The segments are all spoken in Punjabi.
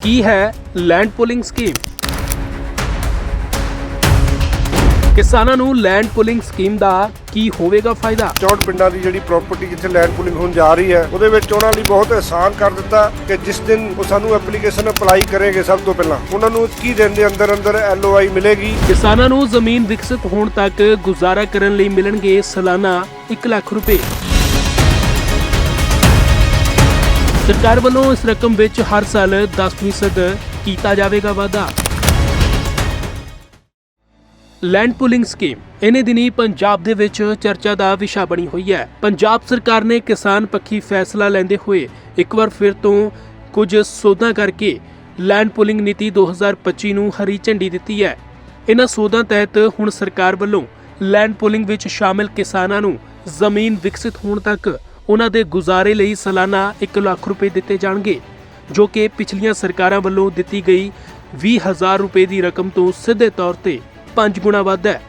ਕੀ ਹੈ ਲੈਂਡ ਪੁਲਿੰਗ ਸਕੀਮ ਕਿਸਾਨਾਂ ਨੂੰ ਲੈਂਡ ਪੁਲਿੰਗ ਸਕੀਮ ਦਾ ਕੀ ਹੋਵੇਗਾ ਫਾਇਦਾ? 64 ਪਿੰਡਾਂ ਦੀ ਜਿਹੜੀ ਪ੍ਰਾਪਰਟੀ ਜਿੱਥੇ ਲੈਂਡ ਪੂਲਿੰਗ ਹੋਣ ਜਾ ਰਹੀ ਹੈ ਉਹਦੇ ਵਿੱਚ ਉਹਨਾਂ ਲਈ ਬਹੁਤ ਆਸਾਨ ਕਰ ਦਿੱਤਾ ਕਿ ਜਿਸ ਦਿਨ ਉਹ ਸਾਨੂੰ ਐਪਲੀਕੇਸ਼ਨ ਅਪਲਾਈ ਕਰੇਗੇ ਸਭ ਤੋਂ ਪਹਿਲਾਂ ਉਹਨਾਂ ਨੂੰ 21 ਦਿਨ ਦੇ ਅੰਦਰ ਅੰਦਰ ਐਲਓਆਈ ਮਿਲੇਗੀ? ਕਿਸਾਨਾਂ ਨੂੰ ਜ਼ਮੀਨ ਵਿਕਸਿਤ ਹੋਣ ਤੱਕ ਗੁਜ਼ਾਰਾ ਕਰਨ ਲਈ ਮਿਲਣਗੇ ਸਾਲਾਨਾ 1 ਲੱਖ ਰੁਪਏ। ਸਰਕਾਰ ਵੱਲੋਂ ਇਸ ਰਕਮ ਵਿੱਚ ਹਰ ਸਾਲ 10% ਕੀਤਾ ਜਾਵੇਗਾ ਵਾਧਾ। ਲੈਂਡ ਪੁਲਿੰਗ ਸਕੀਮ ਇਹਨੇ ਦਿਨੀ ਪੰਜਾਬ ਦੇ ਵਿੱਚ ਚਰਚਾ ਦਾ ਵਿਸ਼ਾ ਬਣੀ ਹੋਈ ਹੈ। ਪੰਜਾਬ ਸਰਕਾਰ ਨੇ ਕਿਸਾਨ ਪੱਖੀ ਫੈਸਲਾ ਲੈਂਦੇ ਹੋਏ ਇੱਕ ਵਾਰ ਫਿਰ ਤੋਂ ਕੁਝ ਸੋਧਾਂ ਕਰਕੇ ਲੈਂਡ ਪੁਲਿੰਗ ਨੀਤੀ 2025 ਨੂੰ ਹਰੀ ਝੰਡੀ ਦਿੱਤੀ ਹੈ। ਇਹਨਾਂ ਸੋਧਾਂ ਤਹਿਤ ਹੁਣ ਸਰਕਾਰ ਵੱਲੋਂ ਲੈਂਡ ਪੁਲਿੰਗ ਵਿੱਚ ਸ਼ਾਮਿਲ ਕਿਸਾਨਾਂ ਨੂੰ ਜ਼ਮੀਨ ਵਿਕਸਿਤ ਹੋਣ ਤੱਕ ਉਹਨਾਂ ਦੇ ਗੁਜ਼ਾਰੇ ਲਈ ਸਾਲਾਨਾ 1 ਲੱਖ ਰੁਪਏ ਦਿੱਤੇ ਜਾਣਗੇ, ਜੋ ਕਿ ਪਿਛਲੀਆਂ ਸਰਕਾਰਾਂ ਵੱਲੋਂ ਦਿੱਤੀ ਗਈ 20000 ਰੁਪਏ ਦੀ ਰਕਮ ਤੋਂ ਸਿੱਧੇ ਤੌਰ ਤੇ 5 ਗੁਣਾ ਵੱਧ ਹੈ।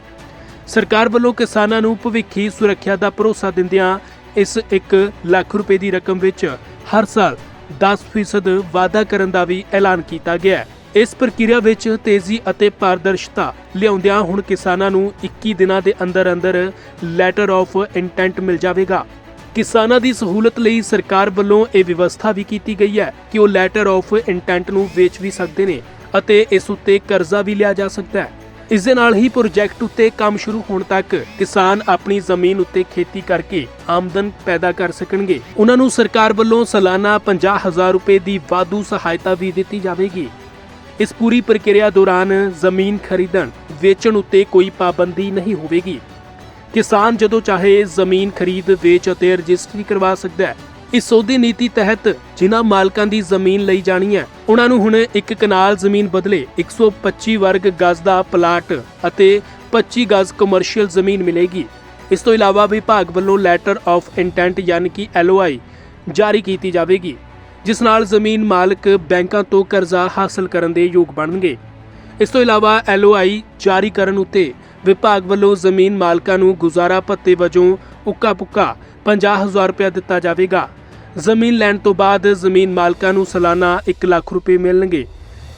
ਸਰਕਾਰ ਵੱਲੋਂ ਕਿਸਾਨਾਂ ਨੂੰ ਭਵਿੱਖੀ ਸੁਰੱਖਿਆ ਦਾ ਭਰੋਸਾ ਦਿੰਦਿਆਂ ਇਸ 1 ਲੱਖ ਰੁਪਏ ਦੀ ਰਕਮ ਵਿੱਚ ਹਰ ਸਾਲ 10% ਵਾਧਾ ਕਰਨ ਦਾ ਵੀ ਐਲਾਨ ਕੀਤਾ ਗਿਆ ਹੈ। ਇਸ ਪ੍ਰਕਿਰਿਆ ਵਿੱਚ ਤੇਜ਼ੀ ਅਤੇ ਪਾਰਦਰਸ਼ਤਾ ਲਿਆਉਂਦਿਆਂ ਹੁਣ ਕਿਸਾਨਾਂ ਨੂੰ 21 ਦਿਨਾਂ ਦੇ ਅੰਦਰ ਅੰਦਰ ਲੈਟਰ ਆਫ ਇੰਟੈਂਟ ਮਿਲ ਜਾਵੇਗਾ। ਕਿਸਾਨਾਂ ਦੀ ਸਹੂਲਤ ਲਈ ਸਰਕਾਰ ਵੱਲੋਂ ਇਹ ਵਿਵਸਥਾ ਵੀ ਕੀਤੀ ਗਈ ਹੈ ਕਿ ਉਹ ਲੈਟਰ ਆਫ ਇੰਟੈਂਟ ਨੂੰ ਵੇਚ ਵੀ ਸਕਦੇ ਨੇ ਅਤੇ ਇਸ ਉੱਤੇ ਕਰਜ਼ਾ ਵੀ ਲਿਆ ਜਾ ਸਕਦਾ ਹੈ। ਇਸ ਦੇ ਨਾਲ ਹੀ ਪ੍ਰੋਜੈਕਟ ਉੱਤੇ ਕੰਮ ਸ਼ੁਰੂ ਹੋਣ ਤੱਕ ਕਿਸਾਨ ਆਪਣੀ ਜ਼ਮੀਨ ਉੱਤੇ ਖੇਤੀ ਕਰਕੇ ਆਮਦਨ ਪੈਦਾ ਕਰ ਸਕਣਗੇ। ਉਹਨਾਂ ਨੂੰ ਸਰਕਾਰ ਵੱਲੋਂ ਸਾਲਾਨਾ 50000 ਰੁਪਏ ਦੀ ਵਾਧੂ ਸਹਾਇਤਾ ਵੀ ਦਿੱਤੀ ਜਾਵੇਗੀ। ਇਸ ਪੂਰੀ ਪ੍ਰਕਿਰਿਆ ਦੌਰਾਨ ਜ਼ਮੀਨ ਖਰੀਦਣ, ਵੇਚਣ ਉੱਤੇ ਕੋਈ ਪਾਬੰਦੀ ਨਹੀਂ ਹੋਵੇਗੀ। ਕਿਸਾਨ ਜਦੋਂ ਚਾਹੇ ਜ਼ਮੀਨ ਖਰੀਦ, ਵੇਚ ਅਤੇ ਰਜਿਸਟਰੀ ਕਰਵਾ ਸਕਦਾ ਹੈ, ਇਸ ਸੌਦੇ ਨੀਤੀ ਤਹਿਤ ਜਿਨ੍ਹਾਂ ਮਾਲਕਾਂ ਦੀ ਜ਼ਮੀਨ ਲਈ ਜਾਣੀ ਹੈ, ਉਹਨਾਂ ਨੂੰ ਹੁਣ ਇੱਕ ਕਨਾਲ ਜ਼ਮੀਨ ਬਦਲੇ 125 ਵਰਗ ਗਜ਼ ਦਾ ਪਲਾਟ ਅਤੇ 25 ਗਜ਼ ਕਮਰਸ਼ੀਅਲ ਜ਼ਮੀਨ ਮਿਲੇਗੀ। ਇਸ ਤੋਂ ਇਲਾਵਾ ਵਿਭਾਗ ਵੱਲੋਂ ਲੈਟਰ ਆਫ ਇੰਟੈਂਟ ਯਾਨੀ ਕਿ ਐਲਓਆਈ ਜਾਰੀ ਕੀਤੀ ਜਾਵੇਗੀ, ਜਿਸ ਨਾਲ ਜ਼ਮੀਨ ਮਾਲਕ ਬੈਂਕਾਂ ਤੋਂ ਕਰਜ਼ਾ ਹਾਸਲ ਕਰਨ ਦੇ ਯੋਗ ਬਣਨਗੇ। ਇਸ ਤੋਂ ਇਲਾਵਾ ਐਲਓਆਈ ਜਾਰੀ ਕਰਨ ਉੱਤੇ ਵਿਭਾਗ ਵੱਲੋਂ ਜ਼ਮੀਨ ਮਾਲਕਾਂ ਨੂੰ ਗੁਜ਼ਾਰਾ ਭੱਤੇ ਵਜੋਂ ਉੱਕਾ ਪੁੱਕਾ 50000 ਰੁਪਏ ਦਿੱਤਾ ਜਾਵੇਗਾ। ਜ਼ਮੀਨ ਲੈਣ ਤੋਂ ਬਾਅਦ ਜ਼ਮੀਨ ਮਾਲਕਾਂ ਨੂੰ ਸਾਲਾਨਾ 1 ਲੱਖ ਰੁਪਏ ਮਿਲਣਗੇ।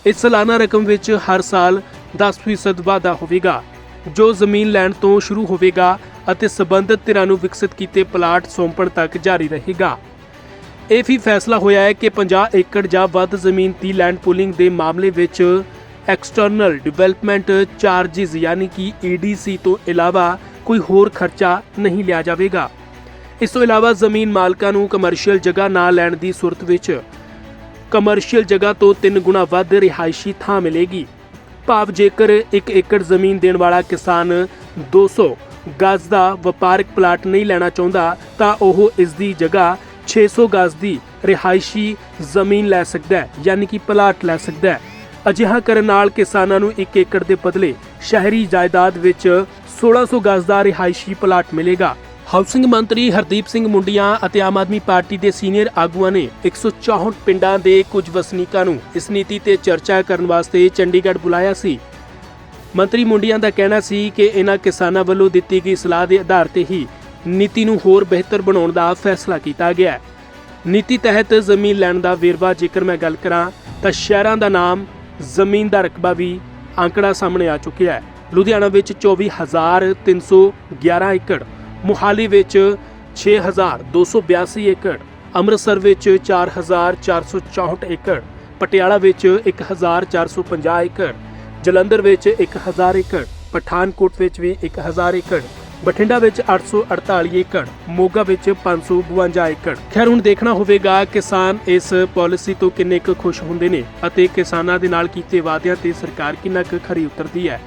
ਇਸ ਸਾਲਾਨਾ ਰਕਮ ਵਿੱਚ ਹਰ ਸਾਲ 10% ਵਾਧਾ ਹੋਵੇਗਾ। ਜੋ ਜ਼ਮੀਨ ਲੈਣ ਤੋਂ ਸ਼ੁਰੂ ਹੋਵੇਗਾ ਅਤੇ ਸਬੰਧਤ ਧਿਰਾਂ ਨੂੰ ਵਿਕਸਿਤ ਕੀਤੇ ਪਲਾਟ ਸੌਂਪਣ ਤੱਕ ਜਾਰੀ ਰਹੇਗਾ। ਇਹ ਵੀ ਫੈਸਲਾ ਹੋਇਆ ਹੈ ਕਿ 50 ਏਕੜ ਜਾਂ ਵੱਧ ਜ਼ਮੀਨ ਦੀ ਲੈਂਡ ਪੂਲਿੰਗ ਦੇ ਮਾਮਲੇ ਵਿੱਚ ਐਕਸਟਰਨਲ ਡਿਵੈਲਪਮੈਂਟ ਚਾਰजेस ਯਾਨੀ ਕਿ EDC ਤੋਂ ਇਲਾਵਾ ਕੋਈ ਹੋਰ ਖਰਚਾ ਨਹੀਂ ਲਿਆ ਜਾਵੇਗਾ। ਇਸ ਤੋਂ ਇਲਾਵਾ ਜ਼ਮੀਨ ਮਾਲਕਾਂ ਨੂੰ ਕਮਰਸ਼ੀਅਲ ਜਗ੍ਹਾ ਨਾ ਲੈਣ ਦੀ ਸੂਰਤ ਵਿੱਚ ਕਮਰਸ਼ੀਅਲ ਜਗ੍ਹਾ ਤੋਂ 3 ਗੁਣਾ ਵੱਧ ਰਿਹਾਇਸ਼ੀ ਥਾਂ ਮਿਲੇਗੀ। ਭਾਵ ਜੇਕਰ 1 ਏਕੜ ਜ਼ਮੀਨ ਦੇਣ ਵਾਲਾ ਕਿਸਾਨ 200 ਗਜ਼ ਦਾ ਵਪਾਰਕ ਪਲਾਟ ਨਹੀਂ ਲੈਣਾ ਚਾਹੁੰਦਾ, ਤਾਂ ਉਹ ਇਸ ਦੀ ਜਗ੍ਹਾ 600 ਗਜ਼ ਦੀ ਰਿਹਾਇਸ਼ੀ ਜ਼ਮੀਨ ਲੈ ਸਕਦਾ ਹੈ, ਯਾਨੀ ਕਿ ਪਲਾਟ ਲੈ ਸਕਦਾ ਹੈ। ਅਜਿਹਾ ਕਰਨ ਨਾਲ ਕਿਸਾਨਾਂ ਨੂੰ 1 ਏਕੜ ਦੇ ਬਦਲੇ ਸ਼ਹਿਰੀ ਜਾਇਦਾਦ ਵਿੱਚ 1600 ਗਜ਼ ਦਾ ਰਿਹਾਇਸ਼ੀ ਪਲਾਟ ਮਿਲੇਗਾ। ਹਾਊਸਿੰਗ ਮੰਤਰੀ ਹਰਦੀਪ ਸਿੰਘ ਮੁੰਡੀਆਂ ਅਤੇ ਆਮ ਆਦਮੀ ਪਾਰਟੀ ਦੇ ਸੀਨੀਅਰ ਆਗੂਆਂ ਨੇ 164 ਪਿੰਡਾਂ ਦੇ ਕੁਝ ਵਸਨੀਕਾਂ ਨੂੰ ਇਸ ਨੀਤੀ ਤੇ ਚਰਚਾ ਕਰਨ ਵਾਸਤੇ ਚੰਡੀਗੜ੍ਹ ਬੁਲਾਇਆ ਸੀ। ਮੰਤਰੀ ਮੁੰਡੀਆਂ ਦਾ ਕਹਿਣਾ ਸੀ ਕਿ ਇਹਨਾਂ ਕਿਸਾਨਾਂ ਵੱਲੋਂ ਦਿੱਤੀ ਗਈ ਸਲਾਹ ਦੇ ਆਧਾਰ ਤੇ ਹੀ ਨੀਤੀ ਨੂੰ ਹੋਰ ਬਿਹਤਰ ਬਣਾਉਣ ਦਾ ਫੈਸਲਾ ਕੀਤਾ ਗਿਆ। ਹੈ ਨੀਤੀ ਤਹਿਤ ਜ਼ਮੀਨ ਲੈਣ ਦਾ ਵੇਰਵਾ ਜੇਕਰ ਮੈਂ ਗੱਲ ਕਰਾਂ ਤਾਂ ਸ਼ਹਿਰਾਂ ਦਾ ਨਾਮ ਜ਼ਮੀਨ ਦਾ ਰਕਬਾ ਵੀ ਅੰਕੜਾ ਸਾਹਮਣੇ ਆ ਚੁੱਕਿਆ ਹੈ। ਲੁਧਿਆਣਾ ਵਿੱਚ 24311 ਏਕੜ, ਮੁਹਾਲੀ ਵਿੱਚ 6282 ਏਕੜ, ਅੰਮ੍ਰਿਤਸਰ ਵਿੱਚ 4464 ਏਕੜ, ਪਟਿਆਲਾ ਵਿੱਚ 1450 ਏਕੜ, ਜਲੰਧਰ ਵਿੱਚ 1000 ਏਕੜ, ਪਠਾਨਕੋਟ ਵਿੱਚ ਵੀ 1000 ਏਕੜ ਬਠਿੰਡਾ ਵਿੱਚ 848 ਏਕੜ, ਮੋਗਾ ਵਿੱਚ 552 ਏਕੜ। ਖੈਰ, ਹੁਣ ਦੇਖਣਾ ਹੋਵੇਗਾ ਕਿਸਾਨ ਇਸ ਪਾਲਿਸੀ ਤੋਂ ਕਿੰਨੇ ਕੁ ਖੁਸ਼ ਹੁੰਦੇ ਨੇ ਅਤੇ ਕਿਸਾਨਾਂ ਦੇ ਨਾਲ ਕੀਤੇ ਵਾਅਦਿਆਂ ਤੇ ਸਰਕਾਰ ਕਿੰਨਾ ਕੁ ਖਰੀ ਉਤਰਦੀ ਹੈ।